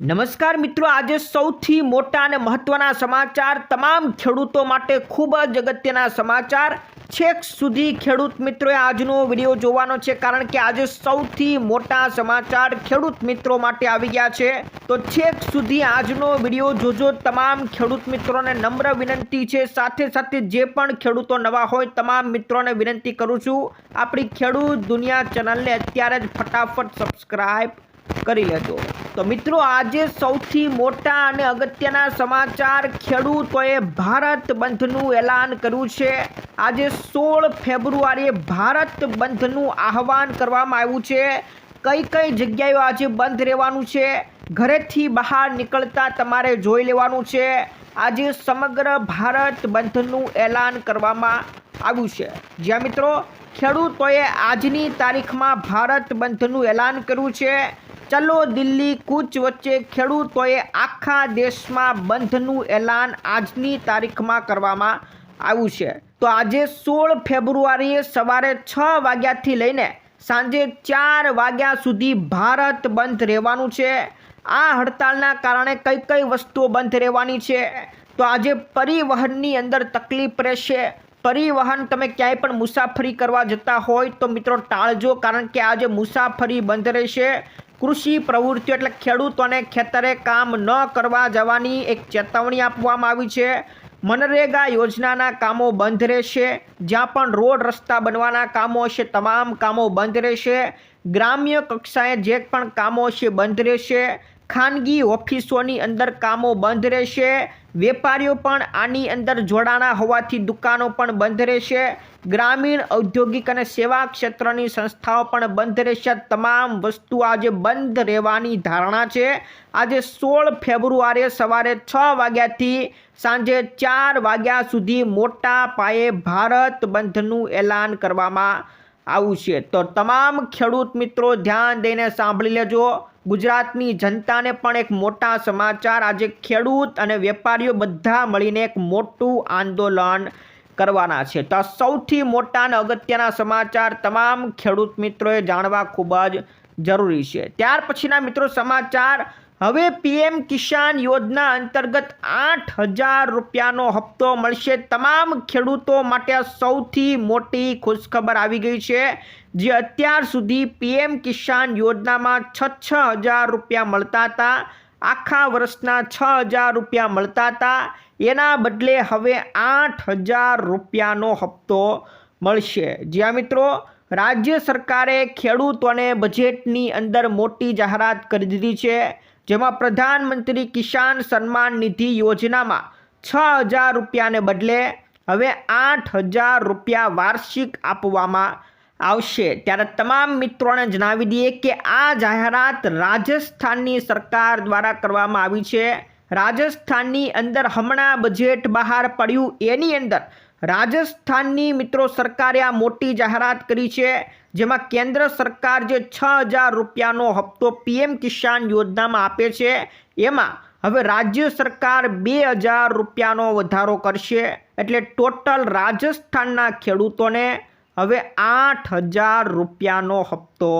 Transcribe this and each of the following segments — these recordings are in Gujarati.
નમસ્કાર મિત્રો, આજે સૌથી મોટા અને મહત્વના સમાચાર તમામ ખેડૂતો માટે ખૂબ જ અગત્યના સમાચાર છેક સુધી ખેડૂત મિત્રોએ આજનો વીડિયો જોવાનો છે, કારણ કે આજે સૌથી મોટા સમાચાર ખેડૂત મિત્રો માટે આવી ગયા છે. તો છેક સુધી આજનો વીડિયો જોજો. તમામ ખેડૂત મિત્રોને નમ્ર વિનંતી છે. સાથે સાથે જે પણ ખેડૂતો નવા હોય, તમામ મિત્રોને વિનંતી કરું છું, આપણી ખેડૂત દુનિયા ચેનલને અત્યારે જ ફટાફટ સબસ્ક્રાઈબ કરી લેજો. તો મિત્રો, આજે સૌથી મોટા અને અગત્યના સમાચાર ખેડૂતોએ ભારત બંધનું એલાન કર્યું છે. આજે સોળ ફેબ્રુઆરીએ ભારત બંધનું આહવાન કરવામાં આવ્યું છે. કઈ કઈ જગ્યાએ આજે બંધ રહેવાનું છે? ઘરેથી બહાર નીકળતા તમારે જોઈ લેવાનું છે. આજે સમગ્ર ભારત બંધનું એલાન કરવામાં આવ્યું છે. જ્યાં મિત્રો, ખેડૂતોએ આજની તારીખમાં ભારત બંધનું એલાન કર્યું છે. ચલો દિલ્હી કૂચ વચ્ચે ખેડૂતોએ આખા દેશમાં બંધનું એલાન આજની તારીખમાં કરવામાં આવ્યું છે. તો આજે સોળ ફેબ્રુઆરીએ સવારે છ વાગ્યાથી લઈને સાંજે ચાર વાગ્યા સુધી ભારત બંધ રહેવાનું છે. આ હડતાલના કારણે કઈ કઈ વસ્તુઓ બંધ રહેવાની છે? તો આજે પરિવહનની અંદર તકલીફ રહેશે. પરિવહન તમે ક્યાંય પણ મુસાફરી કરવા જતા હોય તો મિત્રો ટાળજો, કારણ કે આજે મુસાફરી બંધ રહેશે. કૃષિ પ્રવૃત્તિઓ એટલે ખેડૂતોને ખેતરે કામ ન કરવા જવાની એક ચેતવણી આપવામાં આવી છે. મનરેગા યોજનાના કામો બંધ રહેશે. જ્યાં પણ રોડ રસ્તા બનવાના કામો હશે, તમામ કામો બંધ રહેશે. ગ્રામ્ય કક્ષાએ જે પણ કામો હશે, બંધ રહેશે. ખાનગી ઓફિસોની અંદર કામો બંધ રહેશે. વેપારીઓ પણ આની અંદર જોડાણા હોવાથી દુકાનો પણ બંધ રહેશે. ગ્રામીણ ઔદ્યોગિક અને સેવા ક્ષેત્રની સંસ્થાઓ પણ બંધ રહેશે. તમામ વસ્તુ આજે બંધ રહેવાની ધારણા છે. આજે સોળ ફેબ્રુઆરીએ સવારે છ વાગ્યાથી સાંજે ચાર વાગ્યા સુધી મોટા પાયે ભારત બંધનું એલાન કરવામાં આવું છે તો તમામ ખેડૂત મિત્રો ધ્યાન દઈને સાંભળી લેજો. ગુજરાતની જનતાને પણ એક મોટા સમાચાર. આજે ખેડૂત અને વેપારીઓ બધા મળીને એક મોટું આંદોલન કરવાના છે. તો સૌથી મોટા અને અગત્યના સમાચાર તમામ ખેડૂત મિત્રોએ જાણવા ખૂબ જ જરૂરી છે. ત્યાર પછીના મિત્રો સમાચાર હવે પીએમ કિસાન યોજના અંતર્ગત આઠ હજાર રૂપિયાનો હપ્તો મળશે તમામ ખેડૂતો માટે સૌથી મોટી ખુશખબર આવી ગઈ છે, જે અત્યાર સુધી પીએમ કિસાન યોજનામાં છ છ હજાર રૂપિયા મળતા હતા, આખા વર્ષના છ હજાર રૂપિયા મળતા હતા, એના બદલે હવે આઠ હજાર રૂપિયાનો હપ્તો મળશે. જ્યાં મિત્રો, રાજ્ય સરકારે ખેડૂતોને બજેટની અંદર મોટી જાહેરાત કરી દીધી છે જેમાં પ્રધાનમંત્રી કિસાન સન્માન નિધિ યોજનામાં છ હજાર રૂપિયાને બદલે હવે આઠ હજાર રૂપિયા વાર્ષિક આપવામાં આવશે. ત્યારે તમામ મિત્રોને જણાવી દઈએ કે આ જાહેરાત રાજસ્થાનની સરકાર દ્વારા કરવામાં આવી છે. રાજસ્થાનની અંદર હમણાં બજેટ બહાર પડ્યું. એની અંદર રાજસ્થાનની મિત્રો સરકારે આ મોટી જાહેરાત કરી છે, જેમાં કેન્દ્ર સરકાર જે છ હજાર રૂપિયાનો હપ્તો પીએમ કિસાન યોજનામાં આપે છે, એમાં હવે રાજ્ય સરકાર બે હજાર રૂપિયાનો વધારો કરશે. એટલે ટોટલ રાજસ્થાનના ખેડૂતોને હવે આઠ હજાર રૂપિયાનો હપ્તો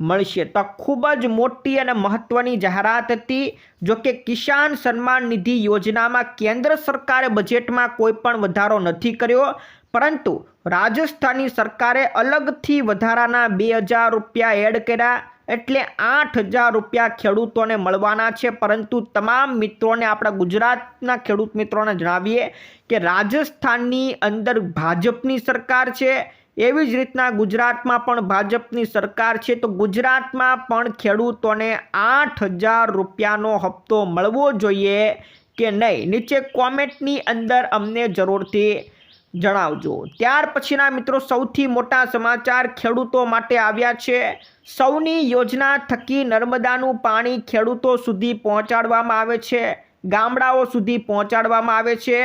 મળશે. તો ખૂબ જ મોટી અને મહત્ત્વની જાહેરાત હતી. જો કે કિસાન સન્માન નિધિ યોજનામાં કેન્દ્ર સરકારે બજેટમાં કોઈ પણ વધારો નથી કર્યો. પરંતુ રાજસ્થાનની સરકારે અલગથી વધારાના બે હજાર રૂપિયા એડ કર્યા એટલે આઠ હજાર રૂપિયા ખેડૂતોને મળવાના છે. પરંતુ તમામ મિત્રોને આપણા ગુજરાતના ખેડૂત મિત્રોને જણાવીએ કે રાજસ્થાનની અંદર ભાજપની સરકાર છે. એવી જ રીતના ગુજરાતમાં પણ ભાજપની સરકાર છે, તો ગુજરાતમાં પણ ખેડૂતોને આઠ હજાર રૂપિયાનો હપ્તો મળવો જોઈએ કે નહીં? નીચે કોમેન્ટની અંદર અમને જરૂરથી જણાવજો. ત્યાર પછીના મિત્રો, સૌથી મોટા સમાચાર ખેડૂતો માટે આવ્યા છે. સૌની યોજના થકી નર્મદાનું પાણી ખેડૂતો સુધી પહોંચાડવામાં આવે છે. ગામડાઓ સુધી પહોંચાડવામાં આવે છે.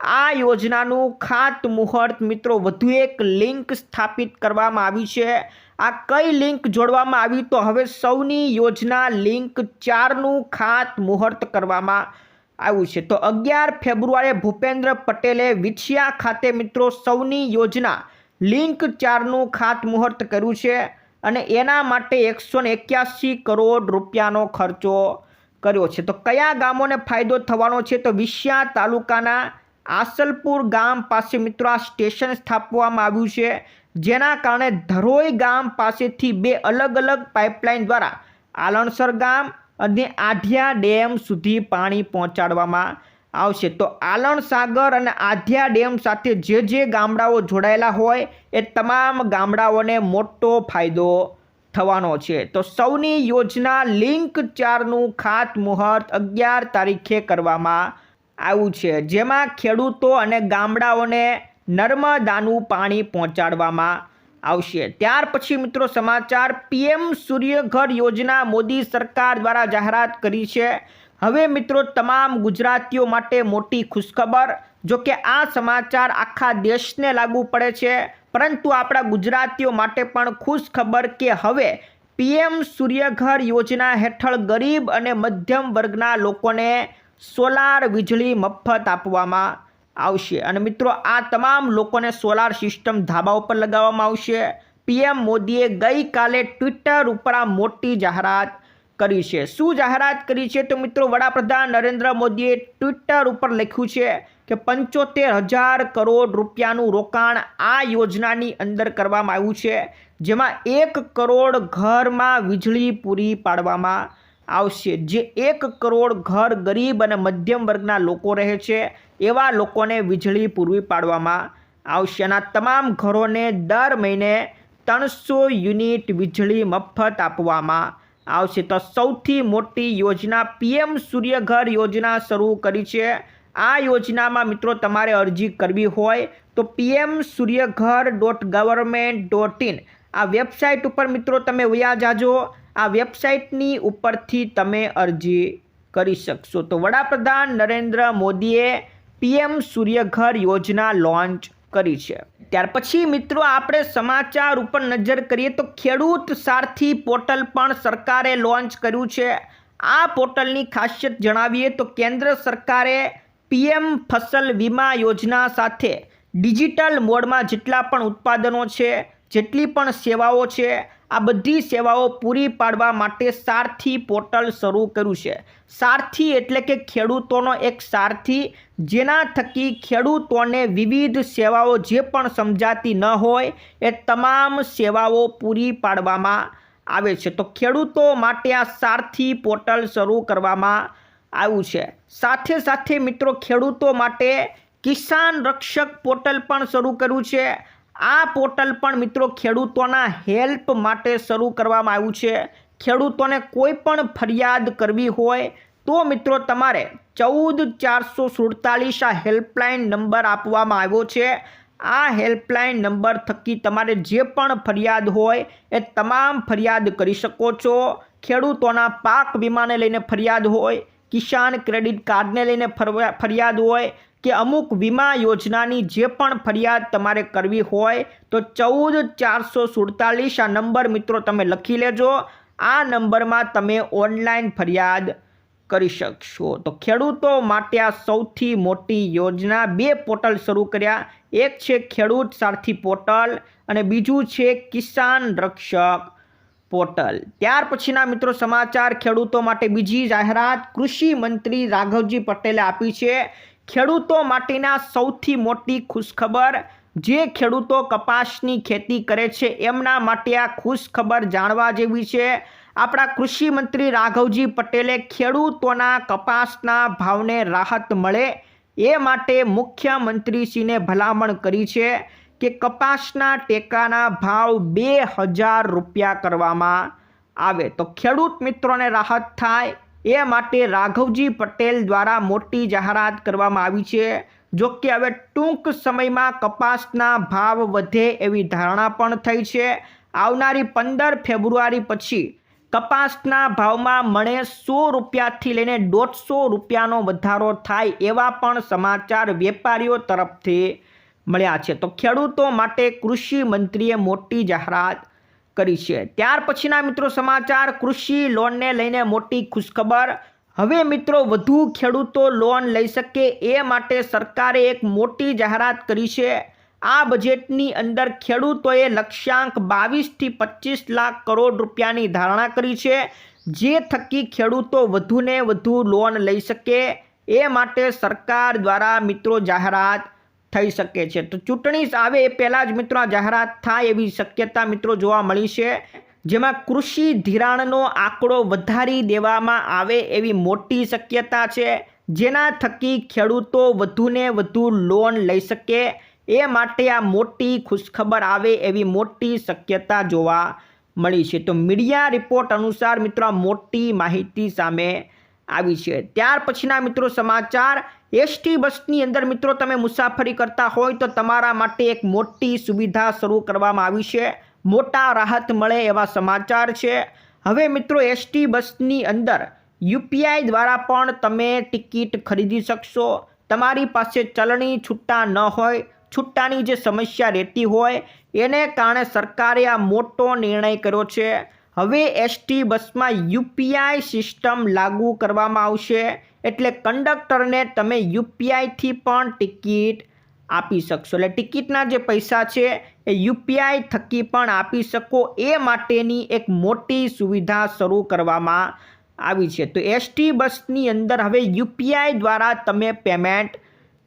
આ યોજનાનું ખાતમુહૂર્ત મિત્રો વધુ એક લિંક સ્થાપિત કરવામાં આવી છે. આ કઈ લિંક જોડવામાં આવી તો હવે સૌની યોજના લિંક ચારનું ખાતમુહૂર્ત કરવામાં આવ્યું છે. તો અગિયાર ફેબ્રુઆરીએ ભૂપેન્દ્ર પટેલે વિછિયા ખાતે મિત્રો સૌની યોજના લિંક ચારનું ખાતમુહૂર્ત કર્યું છે અને એના માટે એકસો એક્યાસી કરોડ રૂપિયાનો ખર્ચો કર્યો છે. તો કયા ગામોને ફાયદો થવાનો છે? તો વિસ્યા તાલુકાના આસલપુર ગામ પાસે મિત્રો આ સ્ટેશન સ્થાપવામાં આવ્યું છે, જેના કારણે ધરોઈ ગામ પાસેથી બે અલગ અલગ પાઇપલાઇન દ્વારા આલણસર ગામ અને આઢિયા ડેમ સુધી પાણી પહોંચાડવામાં આવશે. તો આલણ સાગર અને આધ્યા ડેમ સાથે જે જે ગામડાઓ જોડાયેલા હોય, એ તમામ ગામડાઓને મોટો ફાયદો થવાનો છે. તો સૌની યોજના લિંક ચારનું ખાતમુહૂર્ત અગિયાર તારીખે કરવામાં આવ્યું છે. જેમાં ખેડૂતો અને ગામડાઓને નર્મદાનું પાણી પહોંચાડવામાં આવશે. ત્યાર પછી મિત્રો સમાચાર, પીએમ સૂર્યઘર યોજના મોદી સરકાર દ્વારા જાહેરાત કરી છે. હવે મિત્રો તમામ ગુજરાતીઓ માટે મોટી ખુશખબર જો કે આ સમાચાર આખા દેશને લાગુ પડે છે, પરંતુ આપણા ગુજરાતીઓ માટે પણ ખુશ ખબર કે હવે પીએમ સૂર્યઘર યોજના હેઠળ ગરીબ અને મધ્યમ વર્ગના લોકોને સોલાર વીજળી મફત આપવામાં આવશે. અને મિત્રો, આ તમામ લોકોને સોલાર સિસ્ટમ ધાબા ઉપર લગાવવામાં આવશે. પીએમ મોદીએ ગઈકાલે ટ્વિટર ઉપર આ મોટી જાહેરાત કરી છે. શું જાહેરાત કરી છે? તો મિત્રો, વડાપ્રધાન નરેન્દ્ર મોદીએ ટ્વિટર ઉપર લખ્યું છે કે પંચોતેર હજાર કરોડ રૂપિયાનું રોકાણ આ યોજનાની અંદર કરવામાં આવ્યું છે, જેમાં એક કરોડ ઘરમાં વીજળી પૂરી પાડવામાં આવશે. જે એક કરોડ ઘર ગરીબ અને મધ્યમ વર્ગના લોકો રહે છે, એવા લોકોને વીજળી પૂરી પાડવામાં આવશે. અને તમામ ઘરોને દર મહિને ત્રણસો યુનિટ વીજળી મફત આપવામાં આવશે. તો સૌથી મોટી યોજના પીએમ સૂર્યઘર યોજના શરૂ કરી છે. આ યોજનામાં મિત્રો તમારે અરજી કરવી હોય તો PM Suryaghar dot government dot in આ વેબસાઇટ ઉપર મિત્રો તમે વયા જાજો. આ વેબસાઇટની ઉપરથી તમે અરજી કરી શકશો. તો વડાપ્રધાન નરેન્દ્ર મોદીએ પીએમ સૂર્યઘર યોજના લોન્ચ કરી છે. ત્યાર પછી મિત્રો આપણે સમાચાર ઉપર નજર કરીએ તો ખેડૂત સારથી પોર્ટલ પણ સરકારે લોન્ચ કર્યું છે. આ પોર્ટલની ખાસિયત જણાવીએ તો કેન્દ્ર સરકારે પીએમ ફસલ વીમા યોજના સાથે ડિજિટલ મોડમાં જેટલા પણ ઉત્પાદનો છે, જેટલી પણ સેવાઓ છે આ બધી સેવાઓ પૂરી પાડવા માટે સારથી પોર્ટલ શરૂ કર્યું છે. સારથી એટલે કે ખેડૂતોનો એક સારથી, જેના થકી ખેડૂતોને વિવિધ સેવાઓ જે પણ સમજાતી ન હોય, એ તમામ સેવાઓ પૂરી પાડવામાં આવે છે. તો ખેડૂતો માટે આ સારથી પોર્ટલ શરૂ કરવામાં આવ્યું છે. સાથે સાથે મિત્રો, ખેડૂતો માટે કિસાન રક્ષક પોર્ટલ પણ શરૂ કર્યું છે. આ પોર્ટલ પણ મિત્રો ખેડૂતોના હેલ્પ માટે શરૂ કરવામાં આવ્યું છે. ખેડૂતોને કોઈ પણ ફરિયાદ કરવી હોય તો મિત્રો તમારે ચૌદ ચારસો સુડતાલીસ આ હેલ્પલાઇન નંબર આપવામાં આવ્યો છે. આ હેલ્પલાઇન નંબર થકી તમારે જે પણ ફરિયાદ હોય એ તમામ ફરિયાદ કરી શકો છો. ખેડૂતોના પાક વીમાને લઈને ફરિયાદ હોય, કિસાન ક્રેડિટ કાર્ડને લઈને ફરિયાદ હોય કે અમુક વીમા યોજનાની જે પણ ફરિયાદ તમારે કરવી હોય તો ચૌદ ચારસો સુડતાલીસ આ નંબર મિત્રો તમે લખી લેજો. આ નંબરમાં તમે ઓનલાઈન ફરિયાદ કરી શકશો. તો ખેડૂતો માટે આ સૌથી મોટી યોજના બે પોર્ટલ શરૂ કર્યા. એક છે ખેડૂત સારથી પોર્ટલ અને બીજું છે કિસાન રક્ષક પોર્ટલ. ત્યાર પછીના મિત્રો સમાચાર ખેડૂતો માટે બીજી જાહેરાત કૃષિ મંત્રી રાઘવજી પટેલે આપી છે. ખેડૂતો માટેના સૌથી મોટી ખુશખબર જે ખેડૂતો કપાસની ખેતી કરે છે, એમના માટે આ ખુશખબર જાણવા જેવી છે. આપણા કૃષિ મંત્રી રાઘવજી પટેલે ખેડૂતોના કપાસના ભાવને રાહત મળે એ માટે મુખ્યમંત્રીશ્રીને ભલામણ કરી છે કે કપાસના ટેકાના ભાવ બે હજાર રૂપિયા કરવામાં આવે. તો ખેડૂત મિત્રોને રાહત થાય એ માટે રાઘવજી પટેલ દ્વારા મોટી જાહેરાત કરવામાં આવી છે. જો કે હવે ટૂંક સમયમાં કપાસના ભાવ વધે એવી ધારણા પણ થઈ છે. આવનારી પંદર ફેબ્રુઆરી પછી કપાસના ભાવમાં મણે સો રૂપિયાથી લઈને દોઢસો રૂપિયાનો વધારો થાય એવા પણ સમાચાર વેપારીઓ તરફથી મળ્યા છે. તો ખેડૂતો માટે કૃષિ મંત્રીએ મોટી જાહેરાત કરી છે. ત્યાર પછીના મિત્રો સમાચાર, કૃષિ લોનને લઈને મોટી ખુશખબર. હવે મિત્રો વધુ ખેડૂતો લોન લઈ શકે એ માટે સરકારે એક મોટી જાહેરાત કરી છે. આ બજેટની અંદર ખેડૂતોએ લક્ષ્યાંક બાવીસથી પચીસ લાખ કરોડ રૂપિયાની ધારણા કરી છે. જે થકી ખેડૂતો વધુને વધુ લોન લઈ શકે એ માટે સરકાર દ્વારા મિત્રો જાહેરાત થઈ શકે છે. તો ચૂંટણી આવે એ પહેલાં જ મિત્રો આ જાહેરાત થાય એવી શક્યતા મિત્રો જોવા મળી છે. જેમાં કૃષિ ધિરાણનો આંકડો વધારી દેવામાં આવે એવી મોટી શક્યતા છે. જેના થકી ખેડૂતો વધુને વધુ લોન લઈ શકે. એ માટે આ મોટી ખુશખબર આવે એવી મોટી શક્યતા જોવા મળી છે. તો મીડિયા રિપોર્ટ અનુસાર મિત્રો મોટી માહિતી સામે આવી છે. ત્યાર પછીના મિત્રો સમાચાર, એસટી બસની અંદર મિત્રો તમે મુસાફરી કરતા હોય તો તમારા માટે એક મોટી સુવિધા શરૂ કરવામાં આવી છે. મોટા રાહત મળે એવા સમાચાર છે. હવે મિત્રો એસટી બસની અંદર યુપીઆઈ દ્વારા પણ તમે ટિકિટ ખરીદી શકશો. તમારી પાસે ચલણી છૂટા ન હોય, છૂટાની જે સમસ્યા રહેતી હોય, એને કારણે સરકારે આ મોટો નિર્ણય કર્યો છે. હવે એસટી બસમાં યુપીઆઈ સિસ્ટમ લાગુ કરવામાં આવશે એટલે કંડક્ટરને તમે યુપીઆઈથી પણ ટિકિટ આપી શકશો. એટલે ટિકિટના જે પૈસા છે એ યુપીઆઈ થકી પણ આપી શકો. એ માટેની એક મોટી સુવિધા શરૂ કરવામાં આવી છે. તો એસટી બસની અંદર હવે યુપીઆઈ દ્વારા તમે પેમેન્ટ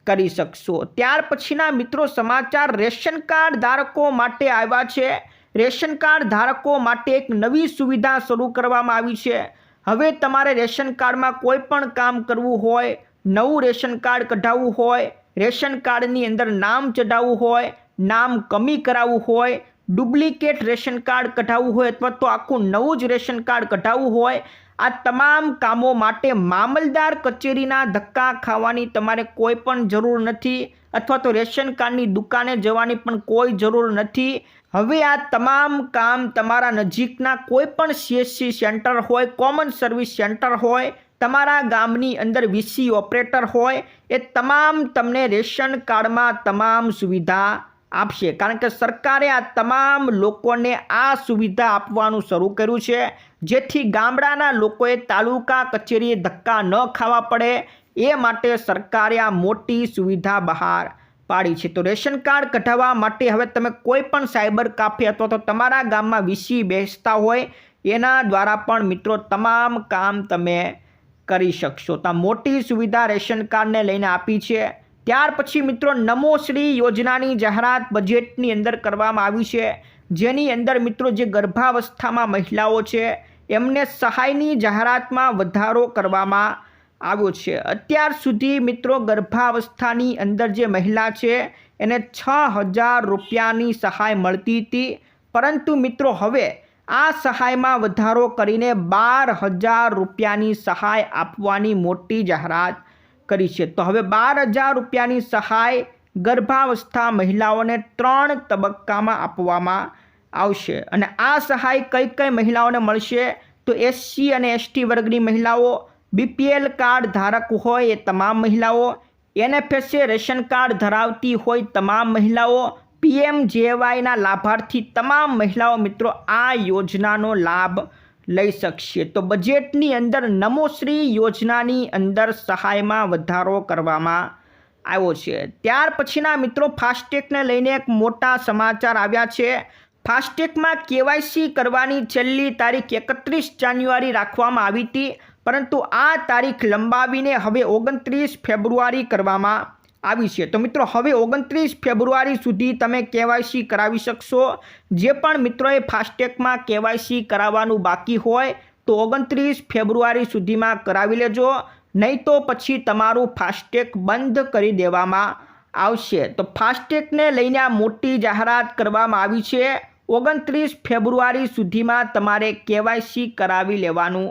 કરી શકશો. ત્યાર પછીના મિત્રો સમાચાર, રેશન કાર્ડ ધારકો માટે આવ્યા છે. રેશન કાર્ડ ધારકો માટે એક નવી સુવિધા શરૂ કરવામાં આવી છે. હવે તમારે રેશન કાર્ડમાં કોઈ પણ કામ કરવું હોય, નવું રેશન કાર્ડ કઢાવવું હોય, રેશન કાર્ડની અંદર નામ ચઢાવવું હોય, નામ કમી કરાવવું હોય, ડુપ્લિકેટ રેશન કાર્ડ કઢાવવું હોય અથવા તો આખું નવું જ રેશન કાર્ડ કઢાવવું હોય, આ તમામ કામો માટે મામલદાર કચેરીના ધક્કા ખાવાની તમારે કોઈ પણ જરૂર નથી. અથવા તો રેશન કાર્ડની દુકાને જવાની પણ કોઈ જરૂર નથી. હવે આ તમામ કામ તમારા નજીકના કોઈ પણ સીએસસી સેન્ટર હોય, કોમન સર્વિસ સેન્ટર હોય, તમારા ગામની અંદર વીસી ઓપરેટર હોય, એ તમામ તમને રેશન કાર્ડમાં તમામ સુવિધા આપશે. કારણ કે સરકારે આ તમામ લોકોને આ સુવિધા આપવાનું શરૂ કર્યું છે. જેથી ગામડાના લોકોએ તાલુકા કચેરીએ ધક્કા ન ખાવા પડે. એ માટે સરકારે આ મોટી સુવિધા બહાર પાડી છે. તો રેશન કાર્ડ કઢાવવા માટે હવે તમે કોઈ પણ સાયબર કાફે અથવા તો તમારા ગામમાં વીસી બેસતા હોય, એના દ્વારા પણ મિત્રો તમામ કામ તમે કરી શકશો. તો મોટી સુવિધા રેશન કાર્ડને લઈને આપી છે. ત્યાર પછી મિત્રો નમોશ્રી યોજનાની જાહેરાત બજેટની અંદર કરવામાં આવી છે. જેની અંદર મિત્રો જે ગર્ભાવસ્થામાં મહિલાઓ છે, એમને સહાયની જાહેરાતમાં વધારો કરવામાં આવ્યો છે. અત્યાર સુધી મિત્રો ગર્ભાવસ્થાની અંદર જે મહિલા છે, એને છ હજાર રૂપિયાની સહાય મળતી હતી. પરંતુ મિત્રો હવે આ સહાયમાં વધારો કરીને બાર હજાર રૂપિયાની સહાય આપવાની મોટી જાહેરાત કરી છે. તો હવે બાર હજાર રૂપિયાની સહાય ગર્ભાવસ્થા મહિલાઓને ત્રણ તબક્કામાં આપવામાં આવશે. અને આ સહાય કઈ કઈ મહિલાઓને મળશે? તો એસસી અને એસટી વર્ગની મહિલાઓ બીપીએલ કાર્ડ ધારક હોય એ તમામ મહિલાઓ એનએફએસએ રેશન કાર્ડ ધરાવતી હોય તમામ મહિલાઓ, પીએમ જેવાયના લાભાર્થી તમામ મહિલાઓ મિત્રો આ યોજનાનો લાભ લઈ શકશે. તો બજેટની અંદર નમોશ્રી યોજનાની અંદર સહાયમાં વધારો કરવામાં આવ્યો છે. ત્યાર પછીના મિત્રો ફાસ્ટેગને લઈને એક મોટા સમાચાર આવ્યા છે. ફાસ્ટેગમાં કેવાયસી કરવાની છેલ્લી તારીખ એકત્રીસ જાન્યુઆરી રાખવામાં આવી હતી. પરંતુ આ તારીખ લંબાવીને હવે ઓગણત્રીસ ફેબ્રુઆરી કરવામાં આવી છે. તો મિત્રો, હવે ઓગણત્રીસ ફેબ્રુઆરી સુધી તમે કેવાયસી કરાવી શકશો. જે પણ મિત્રોએ ફાસ્ટેગમાં કેવાયસી કરાવવાનું બાકી હોય, તો ઓગણત્રીસ ફેબ્રુઆરી સુધીમાં કરાવી લેજો. નહીં તો પછી તમારું ફાસ્ટેગ બંધ કરી દેવામાં આવશે. તો ફાસ્ટેગને લઈને મોટી જાહેરાત કરવામાં આવી છે. ઓગણત્રીસ ફેબ્રુઆરી સુધીમાં તમારે કેવાયસી કરાવી લેવાનું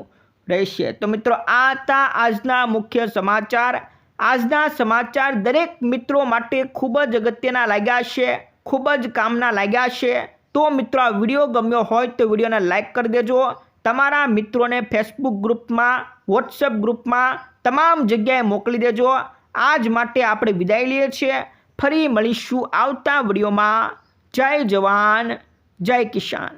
રહેશે. તો મિત્રો, આ હતા આજના મુખ્ય સમાચાર. આજના સમાચાર દરેક મિત્રો માટે ખૂબ જ અગત્યના લાગ્યા છે, ખૂબ જ કામના લાગ્યા છે. તો મિત્રો, આ વીડિયો ગમ્યો હોય તો વિડીયોને લાઇક કરી દેજો. તમારા મિત્રોને ફેસબુક ગ્રુપમાં વોટ્સઅપ ગ્રુપમાં તમામ જગ્યાએ મોકલી દેજો. આજ માટે આપણે વિદાય લઈએ છીએ. ફરી મળીશું આવતા વિડીયોમાં. જય જવાન, જય કિસાન.